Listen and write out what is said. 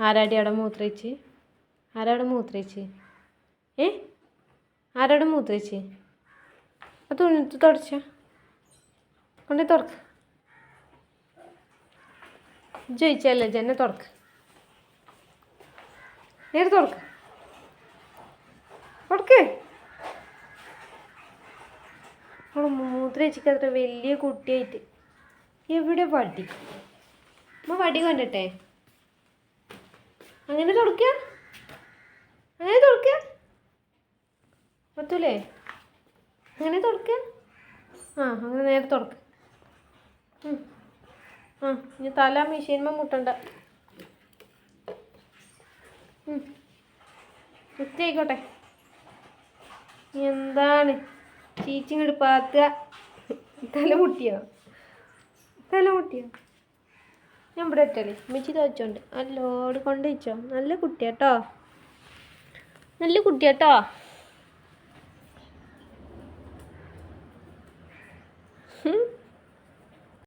ആരാടി അവിടെ മൂത്രയിച്ച്? ആരാവിടെ മൂത്രയിച്ച്? ഏ? ആരാവിടെ മൂത്രയിച്ച്? അത് തുണി തുടച്ച. കൊണ്ടേ തുറക്ക്. ജയിച്ചല്ലേ ജന്നെ തുറക്ക്. നേരെ തുറക്ക്. തുറക്ക്. അവൾ മൂത്രയിച്ചിക്ക് അത്ര വലിയ കുട്ടിയായിട്ട്. എവിടെ വടി? അമ്മ വടി കണ്ടിട്ടെ? അങ്ങനെ തുടക്കുക അങ്ങനെ തുടക്കുക പറ്റൂലേ? അങ്ങനെ തുടക്കുക ആ അങ്ങനെ നേരെ തുടക്കുക. ആ ഇനി തല മെഷീൻമ മുട്ടണ്ട. വൃത്തിയായിക്കോട്ടെ. എന്താണ്? ചീച്ചിങ്ങോട്ട് പാത്തുക. തല മുട്ടിയോ തല മുട്ടിയോ ഞാൻ ഇവിടെ ഇട്ടല്ലേ മിച്ചി തയ്ച്ചോണ്ട്. നല്ലോട് കൊണ്ട് വെച്ചോ നല്ല കുട്ടിയാട്ടോ. നല്ല കുട്ടിയാട്ടോ. ഹും.